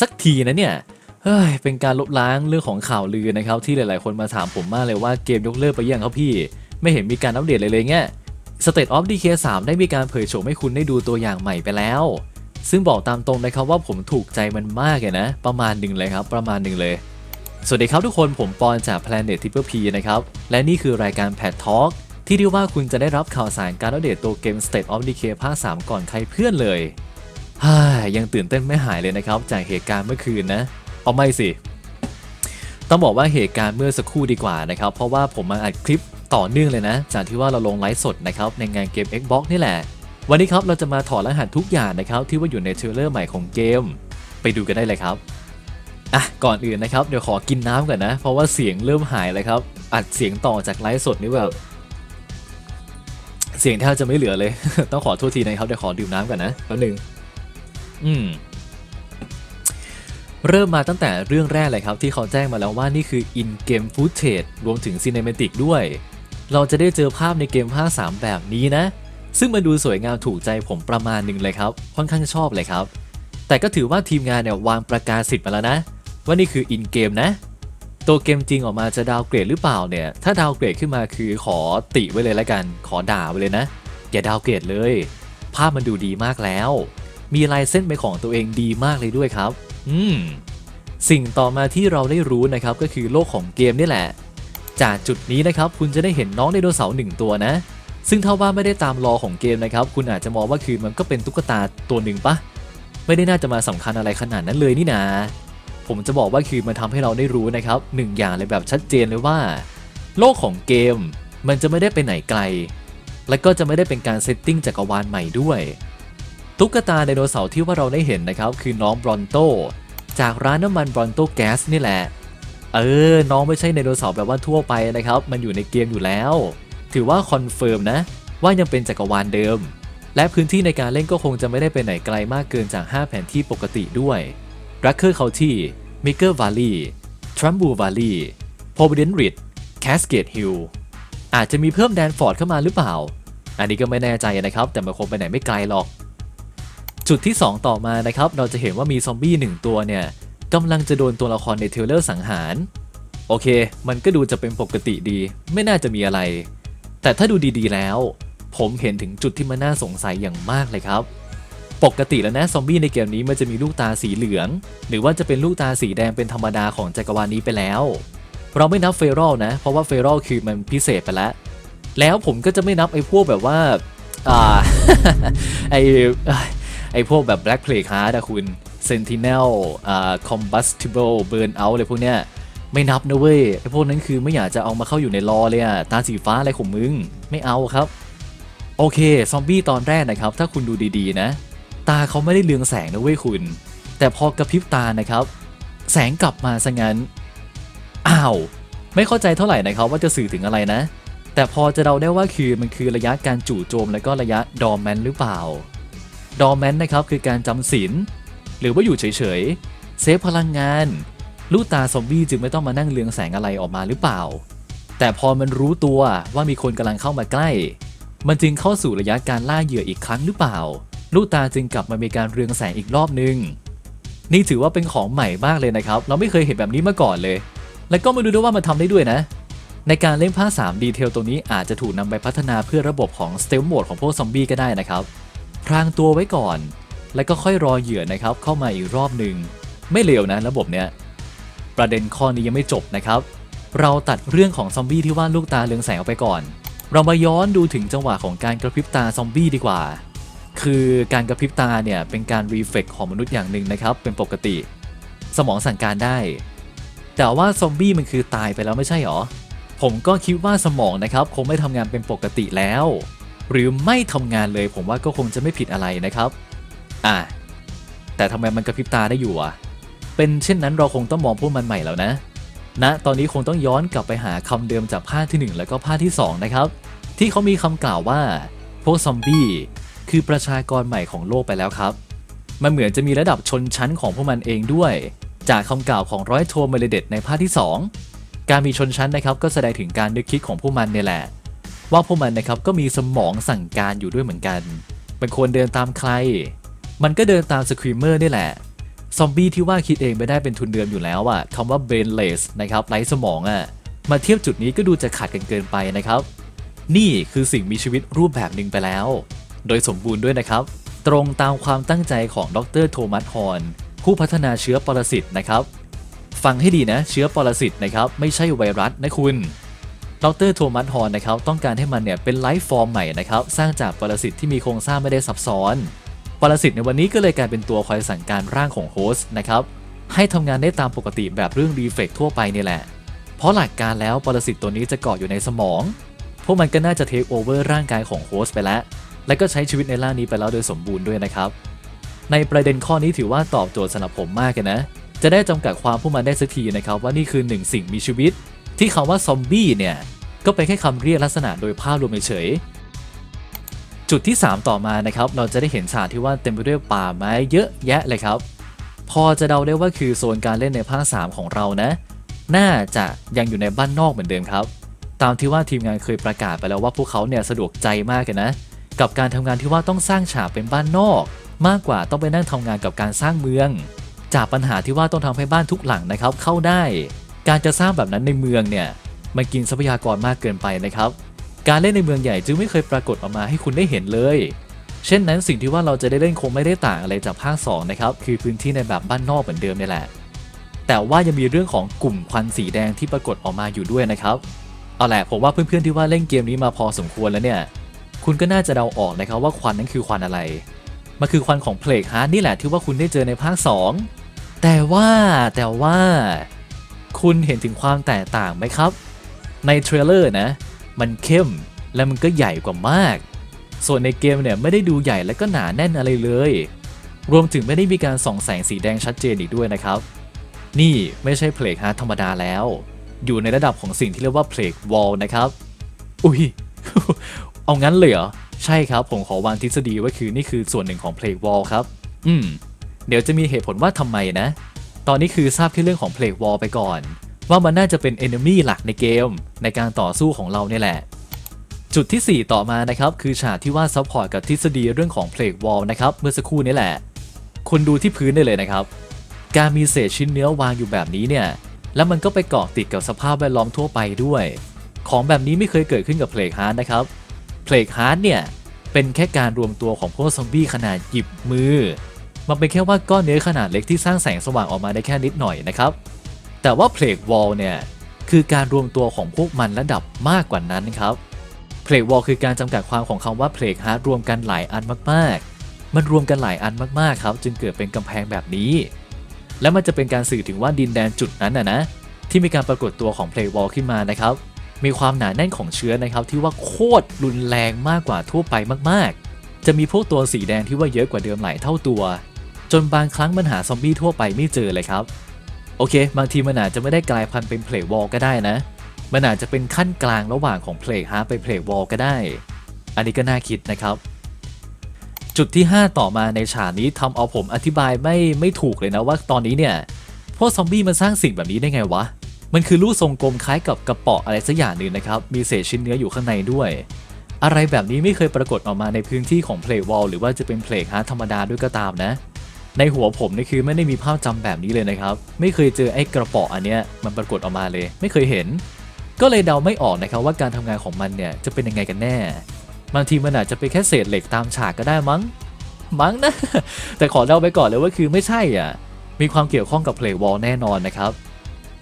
สักทีนะเนี่ยเฮ้ยเป็นการลบล้างเรื่องของข่าวลือนะครับที่หลายๆ คนมาถามผมมากเลยว่าเกมยกเลิกไปยังครับพี่ ไม่เห็นมีการอัปเดตเลยเลยเงี้ย State of Decay 3 ได้มีการเผยโฉมให้คุณได้ดูตัวอย่างใหม่ไปแล้ว ซึ่งบอกตามตรงนะครับว่าผมถูกใจมันมากเลยนะ ประมาณหนึ่งเลยครับ ประมาณหนึ่งเลย สวัสดีครับทุกคนผมปอนจาก Planet t i p p e P นะครับ และนี่คือรายการ Pad Talk ที่เรียกว่าคุณจะได้รับข่าวสารการอัปเดตตัวเกม State of Decay ภาค 3 ก่อนใครเพื่อนเลย ฮ่ายังตื่นเต้นไม่หายเลยนะครับ จากเหตุการณ์เมื่อคืนนะเอาไม่สิ ต้องบอกว่าเหตุการณ์เมื่อสักครู่ดีกว่านะครับ เพราะว่าผมมาอัดคลิปต่อเนื่องเลยนะ จากที่ว่าเราลงไลฟ์สดนะครับในงานเกม Xbox นี่แหละ วันนี้ครับเราจะมาถอดรหัสทุกอย่างนะครับ ที่ว่าอยู่ในเทรลเลอร์ใหม่ของเกม ไปดูกันได้เลยครับอะก่อนอื่นนะครับเดี๋ยวขอกินน้ำก่อนนะ เพราะว่าเสียงเริ่มหายแล้วครับ อัดเสียงต่อจากไลฟ์สดนี่แบบเสียงแทบจะไม่เหลือเลย ต้องขอโทษทีนะครับเดี๋ยวขอดื่มน้ำก่อนนะแป๊บหนึง อืมเริ่มมาตั้งแต่เรื่องแรกเลยครับที่เขาแจ้งมาแล้วว่านี่คือ in game footage รวมถึง cinematic ด้วย เราจะได้เจอภาพในเกมภาค3แบบนี้นะ ซึ่งมันดูสวยงามถูกใจผมประมาณหนึ่งเลยครับ ค่อนข้างชอบเลยครับ แต่ก็ถือว่าทีมงานเนี่ยวางประกาศสิทธิ์มาแล้วนะ ว่านี่คือ in game นะ ตัวเกมจริงออกมาจะดาวเกรดหรือเปล่าเนี่ย ถ้าดาวเกรดขึ้นมาคือขอติไว้เลยล้วกัน ขอด่าไว้เลยนะ อย่าดาวเกรดเลย ภาพมันดูดีมากแล้ว มีลายเส้นเป็นของตัวเองดีมากเลยด้วยครับ อืม สิ่งต่อมาที่เราได้รู้นะครับก็คือโลกของเกมนี่แหละ จากจุดนี้นะครับคุณจะได้เห็นน้องไดโนเสาร์หนึ่งตัวนะ ซึ่งถ้าว่าไม่ได้ตามรอของเกมนะครับ คุณอาจจะมองว่าคือมันก็เป็นตุ๊กตาตัวหนึ่งปะไม่ได้น่าจะมาสำคัญอะไรขนาดนั้นเลยนี่นาผมจะบอกว่าคือมันทำให้เราได้รู้นะครับหนึ่งอย่างเลยแบบชัดเจนเลยว่า โลกของเกมมันจะไม่ได้ไปไหนไกล และก็จะไม่ได้เป็นการเซตติ้งจักรวาลใหม่ด้วย ตุ๊กตาไดโนเสาร์ที่ว่าเราได้เห็นนะครับ คือน้องบรอนโต จากร้านน้ำมันบรอนโตแก๊สนี่แหละ เออ น้องไม่ใช่ไดโนเสาร์แบบว่าทั่วไปนะครับ มันอยู่ในเกมอยู่แล้ว ถือว่าคอนเฟิร์มนะ ว่ายังเป็นจักรวาลเดิม และพื้นที่ในการเล่นก็คงจะไม่ได้ไปไหนไกลมากเกินจาก 5 แผนที่ปกติด้วยรักเคอร์เคาที่มิเกอร์วาลีทรัมบูวาลีโพเบเดนริดแคสเกตฮิลอาจจะมีเพิ่มแดนฟอร์ดเข้ามาหรือเปล่า อันนี้ก็ไม่แน่ใจนะครับ แต่มันคงไปไหนไม่ไกลหรอก จุดที่ 2 ต่อมานะครับ เราจะเห็นว่ามีซอมบี้หนึ่งตัวเนี่ยกำลังจะโดนตัวละครในเทลเลอร์สังหาร โอเค มันก็ดูจะเป็นปกติดี ไม่น่าจะมีอะไร แต่ถ้าดูดีๆแล้ว ผมเห็นถึงจุดที่มันน่าสงสัยอย่างมากเลยครับ ปกติแล้วนะซอมบี้ในเกมนี้มันจะมีลูกตาสีเหลือง หรือว่าจะเป็นลูกตาสีแดงเป็นธรรมดาของจักรวาลนี้ไปแล้ว เราไม่นับเฟรอลนะ เพราะว่าเฟรอลคือมันพิเศษไปแล้ว แล้วผมก็จะไม่นับไอ้พวกแบบว่า อ่า ไอ ไอพวกแบบ Black Plague Heart อะคุณ Sentinel อ่า Combustible Burnout อะไรพวกเนี้ยไม่นับนะเว้ยไอพวกนั้นคือไม่อยากจะเอามาเข้าอยู่ในรอเลยอะตาสีฟ้าอะไรของมึง ไม่เอาครับ โอเค ซอมบี้ตอนแรกนะครับ ถ้าคุณดูดีๆนะ ตาเขาไม่ได้เรืองแสงนะเว้ยคุณ แต่พอกระพริบตานะครับ แสงกลับมาซะงั้นอ้าวไม่เข้าใจเท่าไหร่นะครับว่าจะสื่อถึงอะไรนะ แต่พอจะเดาได้ว่าคือมันคือระยะการจู่โจมและก็ระยะดอมแมนหรือเปล่า ดอมแมนนะครับคือการจำศีลหรือว่าอยู่เฉยๆ เซฟพลังงาน ลูกตาซอมบี้จึงไม่ต้องมานั่งเรืองแสงอะไรออกมาหรือเปล่า แต่พอมันรู้ตัวว่ามีคนกำลังเข้ามาใกล้ มันจึงเข้าสู่ระยะการล่าเหยื่ออีกครั้งหรือเปล่า ลูกตาจึงกลับมามีการเรืองแสงอีกรอบนึง นี่ถือว่าเป็นของใหม่มากเลยนะครับ เราไม่เคยเห็นแบบนี้มาก่อนเลย แล้วก็มาดูด้วยว่ามันทำได้ด้วยนะ ในการเล่นภาค3ดีเทลตรงนี้อาจจะถูกนำไปพัฒนาเพื่อระบบของ s t e l t h Mode ของพวกซอมบี้ก็ได้นะครับ พรางตัวไว้ก่อน แล้วก็ค่อยรอเหยื่อนะครับ เข้ามาอีกรอบหนึ่งไม่เลวนะระบบเนี้ยประเด็นข้อนี้ยังไม่จบนะครับ เราตัดเรื่องของซอมบี้ที่ว่าลูกตาเรืองแสงออกไปก่อน เรามาย้อนดูถึงจังหวะของการกระพริบตาซอมบี้ดีกว่า คือการกระพริบตาเนี่ยเป็นการรีเฟกของมนุษย์อย่างหนึ่งนะครับ เป็นปกติ สมองสั่งการได้ แต่ว่าซอมบี้มันคือตายไปแล้วไม่ใช่หรอผมก็คิดว่าสมองนะครับ คงไม่ทำงานเป็นปกติแล้ว หรือไม่ทำงานเลยผมว่าก็คงจะไม่ผิดอะไรนะครับ อะแต่ทำไมมันกระพริบตาได้อยู่อะ เป็นเช่นนั้นเราคงต้องมองพวกมันใหม่แล้วนะณตอนนี้คงต้องย้อนกลับไปหาคำเดิมจากภาคที่ 1 แล้วก็ภาคที่ 2 นะครับ ที่เขามีคำกล่าวว่าพวกซอมบี้คือประชากรใหม่ของโลกไปแล้วครับ มันเหมือนจะมีระดับชนชั้นของพวกมันเองด้วย จากคำกล่าวของร้อยโทเมเลเดตในภาคที่ 2 การมีชนชั้นนะครับก็แสดงถึงการนึกคิดของพวกมันเนี่ยแหละ ว่าพวกมันนะครับก็มีสมองสั่งการอยู่ด้วยเหมือนกันเป็นคนเดินตามใคร มันก็เดินตามสครีมเมอร์นี่แหละ ซอมบี้ที่ว่าคิดเองไม่ได้เป็นทุนเดิมอยู่แล้วอะคำว่า brainless นะครับไร้สมองอะมาเทียบจุดนี้ก็ดูจะขัดกันเกินไปนะครับ นี่คือสิ่งมีชีวิตรูปแบบหนึ่งไปแล้ว โดยสมบูรณ์ด้วยนะครับ ตรงตามความตั้งใจของดรโทมัสฮอนผู้พัฒนาเชื้อปรสิตนะครับ ฟังให้ดีนะเชื้อปรสิตนะครับ ไม่ใช่ไวรัสนะคุณ ดรโทมัสฮอนนะครับต้องการให้มันเนี่ยเป็นไลฟ์ฟอร์มใหม่นะครับสร้างจากปรสิตที่มีโครงสร้างไม่ได้ซับซ้อนปรสิตในวันนี้ก็เลยกลายเป็นตัวคอยสั่งการร่างของโฮสต์นะครับให้ทำงานได้ตามปกติแบบเรื่องรีเฟกทั่วไปนี่แหละ เพราะหลักการแล้วปรสิตตัวนี้จะเกาะอยู่ในสมอง พวกมันก็น่าจะเทคโอเวอร์ร่างกายของโฮสต์ไปแล้ว และก็ใช้ชีวิตในร่างนี้ไปแล้วโดยสมบูรณ์ด้วยนะครับ ในประเด็นข้อนี้ถือว่าตอบโจทย์สำหรับผมมากเลยนะ จะได้จำกัดความพวกมันได้สักทีนะครับว่านี่คือหนึ่งสิ่งมีชีวิต ที่คำว่าซอมบี้เนี่ย ก็เป็นแค่คำเรียกลักษณะโดยภาพรวมเฉยจุดที่ 3 ต่อมานะครับเราจะได้เห็นฉากที่ว่าเต็มไปด้วยป่าไม้เยอะแยะเลยครับ พอจะเดาได้ว่าคือโซนการเล่นในภาค 3 ของเรานะ น่าจะยังอยู่ในบ้านนอกเหมือนเดิมครับ ตามที่ว่าทีมงานเคยประกาศไปแล้วว่าพวกเขาเนี่ยสะดวกใจมากเลยนะ กับการทำงานที่ว่าต้องสร้างฉากเป็นบ้านนอก มากกว่าต้องไปนั่งทำงานกับการสร้างเมือง จากปัญหาที่ว่าต้องทำให้บ้านทุกหลังนะครับเข้าได้ การจะสร้างแบบนั้นในเมืองเนี่ยมันกินทรัพยากรมากเกินไปนะครับ การเล่นในเมืองใหญ่จึงไม่เคยปรากฏออกมาให้คุณได้เห็นเลย เช่นนั้นสิ่งที่ว่าเราจะได้เล่นคงไม่ได้ต่างอะไรจากภาค2นะครับคือพื้นที่ในแบบบ้านนอกเหมือนเดิมนี่แหละ แต่ว่ายังมีเรื่องของกลุ่มควันสีแดงที่ปรากฏออกมาอยู่ด้วยนะครับเอาแหละผมว่าเพื่อนๆที่ว่าเล่นเกมนี้มาพอสมควรแล้วเนี่ยคุณก็น่าจะเดาออกนะครับว่าควันนั้นคือควันอะไร มันคือควันของเพลกฮาร์ดนี่แหละที่ว่าคุณได้เจอในภาค 2 แต่ว่าแต่ว่า คุณเห็นถึงความแตกต่างไหมครับ ในเทรลเลอร์นะ มันเข้มและมันก็ใหญ่กว่ามาก ส่วนในเกมเนี่ยไม่ได้ดูใหญ่และก็หนาแน่นอะไรเลย รวมถึงไม่ได้มีการส่องแสงสีแดงชัดเจนอีกด้วยนะครับ นี่ไม่ใช่เพลกฮาร์ดธรรมดาแล้ว อยู่ในระดับของสิ่งที่เรียกว่าเพลกวอลนะครับ อุ้ย เอางั้นเลยเหรอ ใช่ครับ ผมขอวางทฤษฎีไว้คือนี่คือส่วนหนึ่งของเพลกวอลครับ อืม เดี๋ยวจะมีเหตุผลว่าทำไมนะ ตอนนี้คือทราบแค่เรื่องของเพลกวอลไปก่อน ว่ามันน่าจะเป็น enemy หลักในเกม ในการต่อสู้ของเราเนี่ยแหละ จุดที่ 4 ต่อมานะครับ คือฉากที่ว่าซัพพอร์ตกับทฤษฎีเรื่องของเพลกวอลนะครับเมื่อสักครู่นี้แหละคุณดูที่พื้นได้เลยนะครับ การมีเศษชิ้นเนื้อวางอยู่แบบนี้เนี่ย แล้วมันก็ไปเกาะติดกับสภาพแวดล้อมทั่วไปด้วย ของแบบนี้ไม่เคยเกิดขึ้นกับเพลกฮาร์ดนะครับเพลกฮาร์ดเนี่ยเป็นแค่การรวมตัวของพวกซอมบี้ขนาดหยิบมือ มันเป็นแค่ว่าก้อนเนื้อขนาดเล็กที่สร้างแสงสว่างออกมาได้แค่นิดหน่อยนะครับ แต่ว่าเพลกวอลเนี่ยคือการรวมตัวของพวกมันระดับมากกว่านั้นครับเพลกวอลคือการจำกัดความของคำว่าเพลกฮาร์ดรวมกันหลายอันมากๆ มันรวมกันหลายอันมากๆครับ จึงเกิดเป็นกำแพงแบบนี้ และมันจะเป็นการสื่อถึงว่าดินแดนจุดนั้นนะนะที่มีการปรากฏตัวของเพลย์วอลขึ้นมานะครับมีความหนาแน่นของเชื้อนะครับ ที่ว่าโคตรรุนแรงมากกว่าทั่วไปมากๆ จะมีพวกตัวสีแดงที่ว่าเยอะกว่าเดิมหลายเท่าตัว จนบางครั้งมันหาซอมบี้ทั่วไปไม่เจอเลยครับ โอเค บางทีมันอาจจะไม่ได้กลายพันธุ์เป็นเพลย์วอลก็ได้นะ มันอาจจะเป็นขั้นกลางระหว่างของเพลย์ฮาร์ไปเพลย์วอลก็ได้ อันนี้ก็น่าคิดนะครับ จุดที่ 5 ต่อมาในฉากนี้ทำเอาผมอธิบายไม่ไม่ถูกเลยนะว่าตอนนี้เนี่ยพวกซอมบี้มันสร้างสิ่งแบบนี้ได้ไงวะมันคือรูปทรงกลมคล้ายกับกระป๋ออะไรสักอย่างหนึ่งนะครับ มีเศษชิ้นเนื้ออยู่ข้างในด้วย อะไรแบบนี้ไม่เคยปรากฏออกมาในพื้นที่ของเพลย์วอลหรือว่าจะเป็นเพลย์ฮาร์ธรรมดาด้วยก็ตามนะ ในหัวผมนี่คือไม่ได้มีภาพจำแบบนี้เลยนะครับ ไม่เคยเจอไอ้กระป๋ออันเนี้ยมันปรากฏออกมาเลย ไม่เคยเห็น ก็เลยเดาไม่ออกนะครับว่าการทำงานของมันเนี่ยจะเป็นยังไงกันแน่บางทีมันอาจจะเป็นแค่เศษเหล็กตามฉากก็ได้มั้ง มั้งนะ แต่ขอเดาไปก่อนเลยว่าคือไม่ใช่อะ มีความเกี่ยวข้องกับเพลย์วอลแน่นอนนะครับ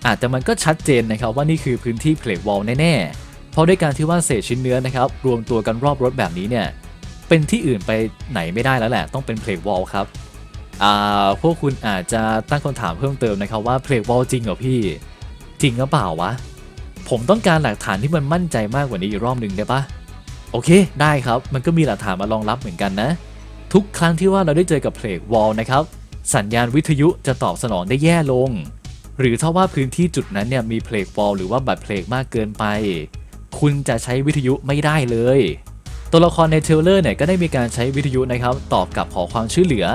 อาจจะมันก็ชัดเจนนะครับว่านี่คือพื้นที่เพลย์วอลแน่ๆ เพราะด้วยการที่ว่าเศษชิ้นเนื้อนะครับ รวมตัวกันรอบรถแบบนี้เนี่ย เป็นที่อื่นไปไหนไม่ได้แล้วแหละ ต้องเป็นเพลย์วอลครับ พวกคุณอาจจะตั้งคำถามเพิ่มเติมนะครับว่าเพลย์วอลจริงเหรอพี่ จริงหรือเปล่าวะ ผมต้องการหลักฐานที่มันมั่นใจมากกว่านี้อีกรอบหนึ่งได้ปะโอเค ได้ครับ มันก็มีหลักฐานมารองรับเหมือนกันนะ ทุกครั้งที่ว่าเราได้เจอกับเพลกวอลนะครับ สัญญาณวิทยุจะตอบสนองได้แย่ลง หรือถ้าว่าพื้นที่จุดนั้นเนี่ยมีเพลกวอลหรือว่าบัตรเพลกมากเกินไป คุณจะใช้วิทยุไม่ได้เลย ตัวละครในเทรลเลอร์เนี่ยก็ได้มีการใช้วิทยุนะครับ ตอบกลับขอความช่วยเหลือ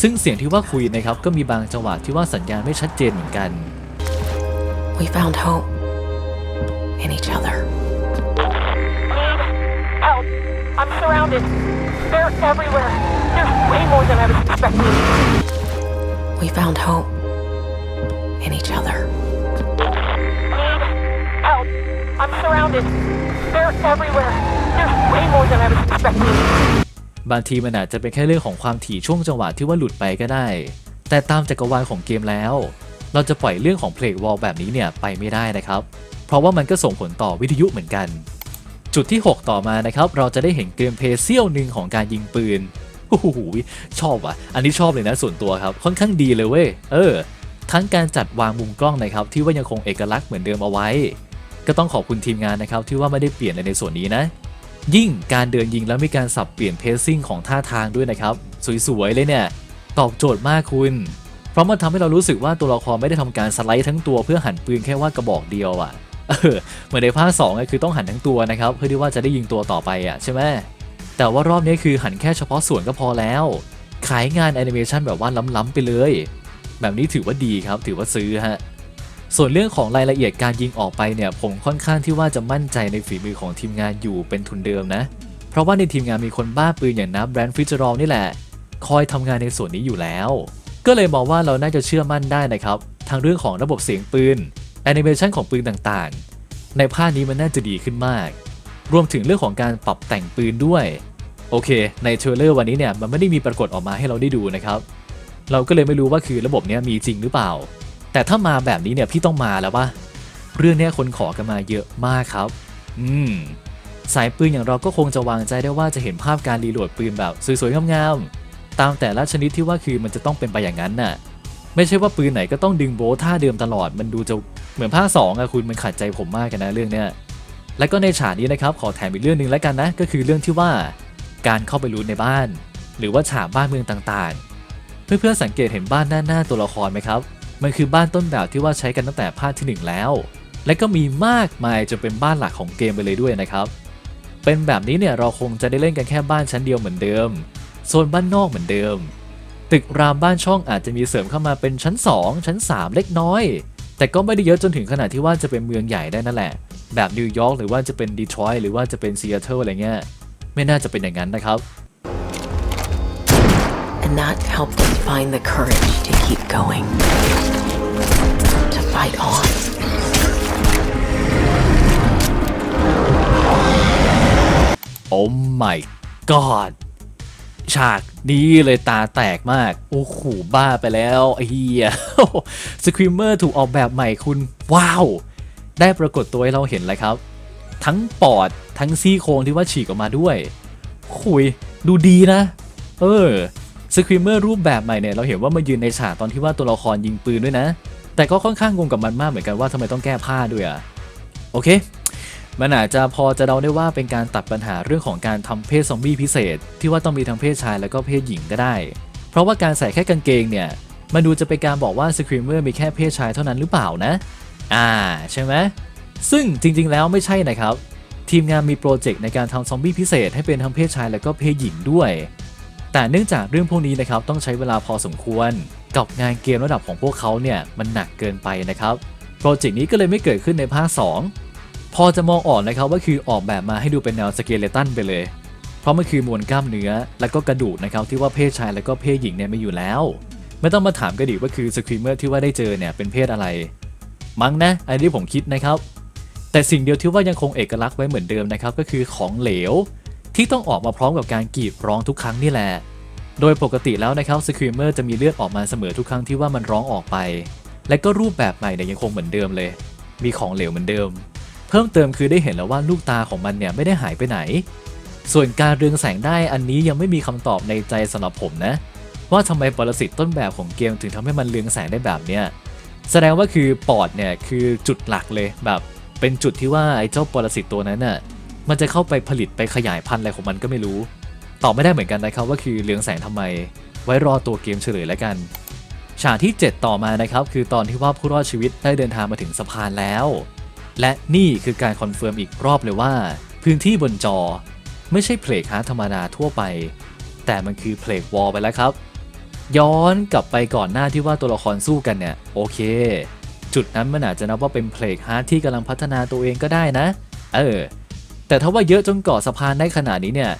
ซึ่งเสียงที่ว่าคุยนะครับก็มีบางจังหวะที่ว่าสัญญาณไม่ชัดเจนเหมือนกัน We found hope in each other. Help! I'm surrounded. They're everywhere. There's way more than I was expecting. We We found hope in each other. Need help. I'm surrounded. They're everywhere. There's way more than I was expecting. บางทีมันอาจจะเป็นแค่เรื่องของความถี่ช่วงจังหวะที่ว่าหลุดไปก็ได้ แต่ตามจักรวาลของเกมแล้ว เราจะปล่อยเรื่องของเพลงวอลแบบนี้เนี่ยไปไม่ได้นะครับ เพราะว่ามันก็ส่งผลต่อวิทยุเหมือนกัน จุดที่ 6 ต่อมานะครับ เราจะได้เห็นเกมเพลย์เซี่ยวหนึ่งของการยิงปืนโอ้โหชอบอะ อันนี้ชอบเลยนะส่วนตัวครับ ค่อนข้างดีเลยเว้ย เออ ทั้งการจัดวางมุมกล้องนะครับ ที่ว่ายังคงเอกลักษณ์เหมือนเดิมเอาไว้ ก็ต้องขอบคุณทีมงานนะครับที่ว่าไม่ได้เปลี่ยนอะไรในส่วนนี้นะ ยิ่งการเดินยิงแล้วมีการสับเปลี่ยนเพซซิ่งของท่าทางด้วยนะครับ สวยๆเลยเนี่ยตอบโจทย์มากคุณ เพราะมันทำให้เรารู้สึกว่าตัวละครไม่ได้ทำการสไลด์ทั้งตัวเพื่อหันปืนแค่ว่ากระบอกเดียวอะ่ะเหมือนในภาคสองคือต้องหันทั้งตัวนะครับ เพื่อที่ว่าจะได้ยิงตัวต่อไปอะ่ะใช่ไหมแต่ว่ารอบนี้คือหันแค่เฉพาะส่วนก็พอแล้ว ขายงานแอนิเมชันแบบว่าล้ำๆไปเลย แบบนี้ถือว่าดีครับถือว่าซื้อฮะ ส่วนเรื่องของรายละเอียดการยิงออกไปเนี่ยผมค่อนข้างที่ว่าจะมั่นใจในฝีมือของทีมงานอยู่เป็นทุนเดิมนะ เพราะว่าในทีมงานมีคนบ้าปืนอย่างนับแบรนด์ฟิชเจอรอลนี่แหละ คอยทำงานในส่วนนี้อยู่แล้ว ก็เลยมองว่าเราน่าจะเชื่อมั่นได้นะครับทางเรื่องของระบบเสียงปืนแอนิเมชันของปืนต่างๆ ในภาคนี้มันน่าจะดีขึ้นมาก รวมถึงเรื่องของการปรับแต่งปืนด้วย โอเค ในเทรลเลอร์วันนี้เนี่ยมันไม่ได้มีปรากฏออกมาให้เราได้ดูนะครับ เราก็เลยไม่รู้ว่าคือระบบเนี้ยมีจริงหรือเปล่า แต่ถ้ามาแบบนี้เนี่ยพี่ต้องมาแล้วปะเรื่องเนี้ยคนขอกันมาเยอะมากครับ อืมสายปืนอย่างเราก็คงจะวางใจได้ว่าจะเห็นภาพการรีโหลดปืนแบบสวยๆงามๆตามแต่ละชนิดที่ว่าคือมันจะต้องเป็นไปอย่างนั้นน่ะ ไม่ใช่ว่าปืนไหนก็ต้องดึงโบทท่าเดิมตลอดมันดูจะเหมือนภาค2อะคุณมันขัดใจผมมากกันนะเรื่องเนี้ยและก็ในฉากนี้นะครับขอแถมอีกเรื่องหนึ่งแล้วกันนะก็คือเรื่องที่ว่า การเข้าไปรูนในบ้าน หรือว่าฉากบ้านเมืองต่างๆ เพื่อนๆสังเกตเห็นบ้านหน้าหน้าตัวละครไหมครับ มันคือบ้านต้นแบบที่ว่าใช้กันตั้งแต่ภาคที่หนึ่งแล้ว และก็มีมากมายจนเป็นบ้านหลักของเกมไปเลยด้วยนะครับ เป็นแบบนี้เนี่ยเราคงจะได้เล่นกันแค่บ้านชั้นเดียวเหมือนเดิม โซนบ้านนอกเหมือนเดิม ตึกรามบ้านช่องอาจจะมีเสริมเข้ามาเป็นชั้น 2 ชั้น 3 เล็กน้อย แต่ก็ไม่ได้เยอะจนถึงขนาดที่ว่าจะเป็นเมืองใหญ่ได้นั่นแหละ แบบนิวยอร์กหรือว่าจะเป็นดีทรอยต์หรือว่าจะเป็นซีแอตเทิลอะไรเงี้ย ไม่น่าจะเป็นอย่างนั้นนะครับ And that helped find the courage to keep going. To fight on. โอ้ my god ฉากนี้เลยตาแตกมาก โอ้โห บ้าไปแล้วไอ้เฮียสครีมเมอร์ถูกออกแบบใหม่คุณ ว้าว ได้ปรากฏตัวให้เราเห็นเลยครับ ทั้งปอดทั้งซี่โครงที่ว่าฉีกออกมาด้วย คุย ดูดีนะ เออ สครีมเมอร์รูปแบบใหม่เนี่ยเราเห็นว่ามายืนในฉากตอนที่ว่าตัวละครยิงปืนด้วยนะ แต่ก็ค่อนข้างงงกับมันมากเหมือนกันว่าทำไมต้องแก้ผ้าด้วยอะโอเค มันอาจจะพอจะเดาได้ว่าเป็นการตัดปัญหาเรื่องของการทำเพศซอมบี้พิเศษ ที่ว่าต้องมีทั้งเพศชายแล้วก็เพศหญิงก็ได้ เพราะว่าการใส่แค่กางเกงเนี่ยมันดูจะเป็นการบอกว่าสครีมเมอร์มีแค่เพศชายเท่านั้นหรือเปล่านะ อ่าใช่ไหมซึ่งจริงๆแล้วไม่ใช่นะครับ ทีมงานมีโปรเจกต์ในการทำซอมบี้พิเศษให้เป็นทั้งเพศชายแล้วก็เพศหญิงด้วย แต่เนื่องจากเรื่องพวกนี้นะครับต้องใช้เวลาพอสมควร กับงานเกมระดับของพวกเขาเนี่ยมันหนักเกินไปนะครับโปรเจกต์นี้ก็เลยไม่เกิดขึ้นในภาค 2 พอจะมองออกนะครับว่าคือออกแบบมาให้ดูเป็นแนวสเกเลตันไปเลย เพราะมันคือมวลกล้ามเนื้อและก็กระดูกนะครับที่ว่าเพศชายและก็เพศหญิงเนี่ยไม่อยู่แล้ว ไม่ต้องมาถามกันดีว่าคือสครีมเมอร์ที่ว่าได้เจอเนี่ยเป็นเพศอะไร มั้งนะอันนี้ผมคิดนะครับแต่สิ่งเดียวที่ว่ายังคงเอกลักษณ์ไว้เหมือนเดิมนะครับก็คือของเหลว ที่ต้องออกมาพร้อมกับการกรีดร้องทุกครั้งนี่แหละ โดยปกติแล้วนะครับสครีมเมอร์จะมีเลือดออกมาเสมอทุกครั้งที่ว่ามันร้องออกไป และก็รูปแบบใหม่เนี่ยยังคงเหมือนเดิมเลย มีของเหลวเหมือนเดิม เพิ่มเติมคือได้เห็นแล้วว่าลูกตาของมันเนี่ยไม่ได้หายไปไหน ส่วนการเรืองแสงได้อันนี้ยังไม่มีคำตอบในใจสำหรับผมนะ ว่าทำไมปรสิตต้นแบบของเกมถึงทำให้มันเรืองแสงได้แบบเนี้ยแสดงว่าคือปอดเนี่ยคือจุดหลักเลยแบบ เป็นจุดที่ว่าไอ้เจ้าปรสิตตัวนั้นน่ะ มันจะเข้าไปผลิตไปขยายพันธุ์อะไรของมันก็ไม่รู้ ตอบไม่ได้เหมือนกันนะครับว่าคือเรืองแสงทำไม ไว้รอตัวเกมเฉลยแล้วกันฉากที่ 7 ต่อมานะครับ คือตอนที่ว่าผู้รอดชีวิตได้เดินทางมาถึงสะพานแล้ว และนี่คือการคอนเฟิร์มอีกรอบเลยว่า พื้นที่บนจอ ไม่ใช่เพลกฮาร์ธรรมดาทั่วไป แต่มันคือเพลกวอลไปแล้วครับ ย้อนกลับไปก่อนหน้าที่ว่าตัวละครสู้กันเนี่ย โอเค จุดนั้นมันอาจจะนับว่าเป็นเพลกฮาร์ที่กำลังพัฒนาตัวเองก็ได้นะ เออ แต่ถ้าว่าเยอะจนก่อสะพานได้ขนาดนี้เนี่ย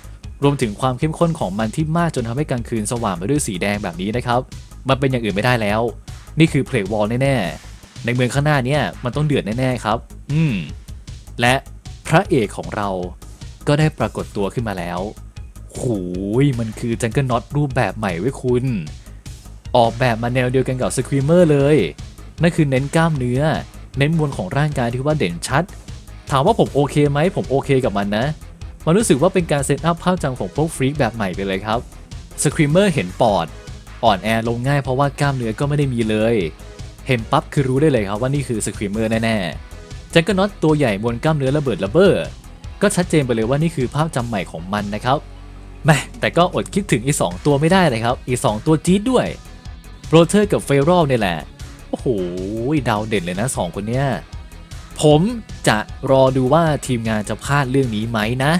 รวมถึงความเข้มข้นของมันที่มากจนทำให้กลางคืนสว่างไปด้วยสีแดงแบบนี้นะครับ มันเป็นอย่างอื่นไม่ได้แล้ว นี่คือเพล y วอลแน่ๆ ในเมืองข้างหน้าเนี่ยมันต้องเดือดแน่ๆครับ อืม และพระเอกของเราก็ได้ปรากฏตัวขึ้นมาแล้วหูยมันคือจังเกิลน็อตรูปแบบใหม่ไว้คุณ ออกแบบมาแนวเดียวกันกับสครีมเมอร์เลย นั่นคือเน้นกล้ามเนื้อ เน้นมวลของร่างกายที่ว่าเด่นชัด ถามว่าผมโอเคไหมผมโอเคกับมันนะ มันรู้สึกว่าเป็นการเซตอัพภาพจำของพวกฟรีกแบบใหม่ไปเลยครับสครีมเมอร์เห็นปอด อ่อนแอลงง่ายเพราะว่ากล้ามเนื้อก็ไม่ได้มีเลย เห็นปั๊บคือรู้ได้เลยครับว่านี่คือสครีมเมอร์แน่ๆจังกิลน็อตตัวใหญ่มวลกล้ามเนื้อระเบิดระเบ้อก็ชัดเจนไปเลยว่านี่คือภาพจำใหม่ของมันนะครับแม่แต่ก็อดคิดถึงอีกสองตัวไม่ได้เลยครับ อีกสองตัวจี๊ดด้วยโรเทอร์กับเฟรอลเนี่ยแหละโอ้โหดาวเด่นเลยนะสองคนเนี้ย ผมจะรอดูว่าทีมงานจะพลาดเรื่องนี้ไหมนะ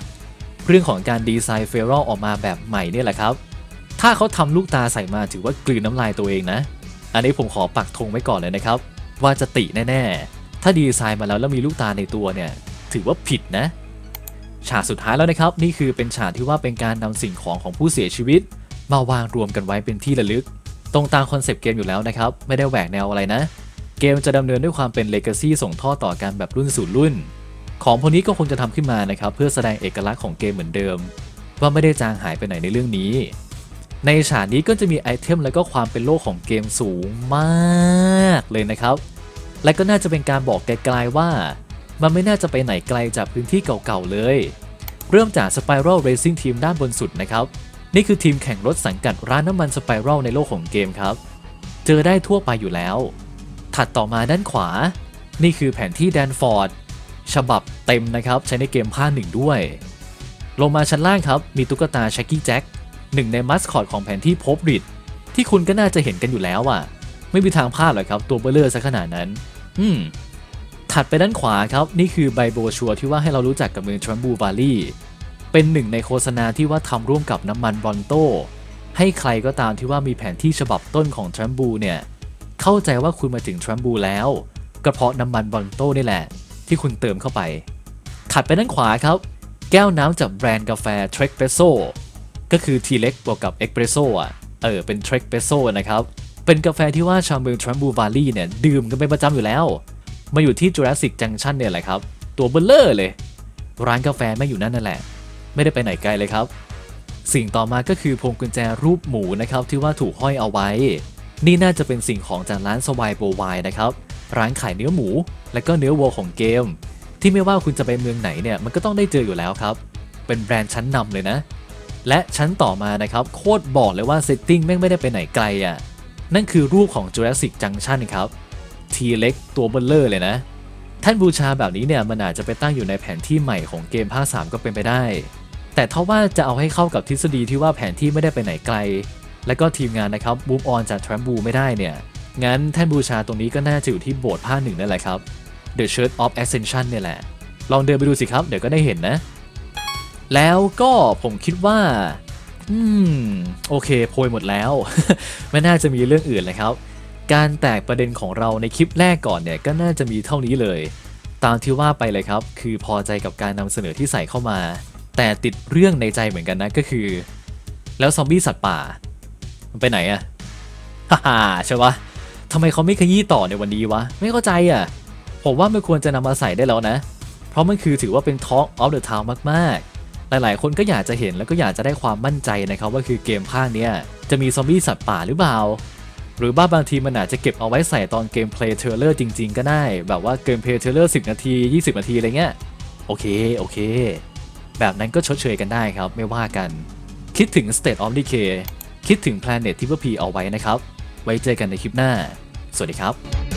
เรื่องของการดีไซน์เฟรอลออกมาแบบใหม่นี่แหละครับ ถ้าเขาทำลูกตาใส่มาถือว่ากลืนน้ำลายตัวเองนะ อันนี้ผมขอปักธงไว้ก่อนเลยนะครับ ว่าจะติแน่ ๆ ถ้าดีไซน์มาแล้วแล้วมีลูกตาในตัวเนี่ย ถือว่าผิดนะ ฉากสุดท้ายแล้วนะครับ นี่คือเป็นฉากที่ว่าเป็นการนำสิ่งของของผู้เสียชีวิต มาวางรวมกันไว้เป็นที่ระลึก ตรงตามคอนเซปต์เกมอยู่แล้วนะครับ ไม่ได้แหวกแนวอะไรนะ เกมจะดำเนินด้วยความเป็นเลก a ซีส่งท่อต่อกันแบบรุ่นสู่รุ่น ของพวกนี้ก็คงจะทำขึ้นมานะครับเพื่อแสดงเอกลักษณ์ของเกมเหมือนเดิม ว่าไม่ได้จางหายไปไหนในเรื่องนี้ ในฉากนี้ก็จะมีไอเทมและก็ความเป็นโลกของเกมสูงมากเลยนะครับ และก็น่าจะเป็นการบอกไกลๆว่า มันไม่น่าจะไปไหนไกลจากพื้นที่เก่าๆเลย เริ่มจาก Spiral Racing Team ด้านบนสุดนะครับนี่คือทีมแข่งรถสังกัดร้านน้ำมัน Spiral ในโลกของเกมครับ เจอได้ทั่วไปอยู่แล้ว ถัดต่อมาด้านขวา นี่คือแผนที่แดนฟอร์ด ฉบับเต็มนะครับ ใช้ในเกมภาคหนึ่งด้วย ลงมาชั้นล่างครับ มีตุ๊กตาชักกี้แจ็คหนึ่งในมัสคอตของแผนที่พบริดที่คุณก็น่าจะเห็นกันอยู่แล้วอะ ไม่มีทางพลาดหรอกครับ ตัวเบลเลอร์ซะขนาดนั้น อืม ถัดไปด้านขวาครับ นี่คือใบโบชัวที่ว่าให้เรารู้จักกับเมืองทรัมบูวาลีเป็นหนึ่งในโฆษณาที่ว่าทำร่วมกับน้ำมันบอนโตให้ใครก็ตามที่ว่ามีแผนที่ฉบับต้นของทรัมบูเนี่ย เข้าใจว่าคุณมาถึงทรัมบูแล้วก็เพาะน้ำมันบอนโตนี่แหละ ที่คุณเติมเข้าไป ถัดไปด้านขวาครับ แก้วน้ำจากแบรนด์กาแฟ t r e k p r e s o ก็คือทีเล็กบวกกับเอ็กเพรสโซอะเออเป็น t r e k p r e s o นะครับ เป็นกาแฟที่ว่าชาวเมืองทรัมบูวาลีเนี่ย ดื่มกันเป็นประจำอยู่แล้ว มาอยู่ที่ Jurassic Junction เนี่ยแหละครับ ตัวเบลเลอร์เลย ร้านกาแฟไม่อยู่นั่นนั่นแหละ ไม่ได้ไปไหนไกลเลยครับ สิ่งต่อมาก็คือพวงกุญแจรูปหมูนะครับที่ว่าถูกห้อยเอาไว้ นี่น่าจะเป็นสิ่งของจากร้านสวายโบวายนะครับ ร้านขายเนื้อหมู และก็เนื้อวัวของเกม ที่ไม่ว่าคุณจะไปเมืองไหนเนี่ยมันก็ต้องได้เจออยู่แล้วครับ เป็นแบรนด์ชั้นนำเลยนะ และชั้นต่อมานะครับโคตรบอกเลยว่าเซตติ้งแม่งไม่ได้ไปไหนไกลอะ่ะ นั่นคือรูปของ Jurassic Junction ครับทีเล็กตัวเบลเลอร์เลยนะท่านบูชาแบบนี้เนี่ยมันอาจจะไปตั้งอยู่ในแผนที่ใหม่ของเกมภาค3ก็เป็นไปได้ แต่ถ้าว่าจะเอาให้เข้ากับทฤษฎีที่ว่าแผนที่ไม่ได้ไปไหนไกล และก็ทีมงานนะครับบูมออนจากทรัมบูไม่ได้เนี่ย งั้นแท่นบูชาตรงนี้ก็น่าจะอยู่ที่โบสถ์ภาหนึ่งนั่นแหละครับ The Church of Ascension เนี่ยแหละ ลองเดินไปดูสิครับ เดี๋ยวก็ได้เห็นนะ แล้วก็ผมคิดว่า อืม โอเคโพยหมดแล้ว ไม่น่าจะมีเรื่องอื่นเลยครับ การแตกประเด็นของเราในคลิปแรกก่อนเนี่ยก็น่าจะมีเท่านี้เลย ตามที่ว่าไปเลยครับ คือพอใจกับการนำเสนอที่ใส่เข้ามา แต่ติดเรื่องในใจเหมือนกันนะก็คือ แล้วซอมบี้สัตว์ป่า มันไปไหนอะฮ่าฮ่าใช่ปะทำไมเขาไม่ขยี้ต่อในวันนี้วะ ไม่เข้าใจอะผมว่ามันควรจะนำมาใส่ได้แล้วนะ เพราะมันคือถือว่าเป็น Talk of the Town มากๆ หลายๆ คนก็อยากจะเห็นแล้วก็อยากจะได้ความมั่นใจนะครับว่าคือเกมภาคเนี้ยจะมีซอมบี้สัตว์ป่าหรือเปล่าหรือบ้าบางทีมันอาจจะเก็บเอาไว้ใส่ตอนเกมเพลย์เทเลอร์จริงๆ ก็ได้ แบบว่าเกมเพลย์เทเลอร์10 นาที 20 นาทีอะไรเงี้ยโอเค โอเค แบบนั้นก็ชดเชยกันได้ครับไม่ว่ากัน คิดถึง State of Decay คิดถึง Planet t i p p e P เอาไว้นะครับ ไว้เจอกันในคลิปหน้า สวัสดีครับ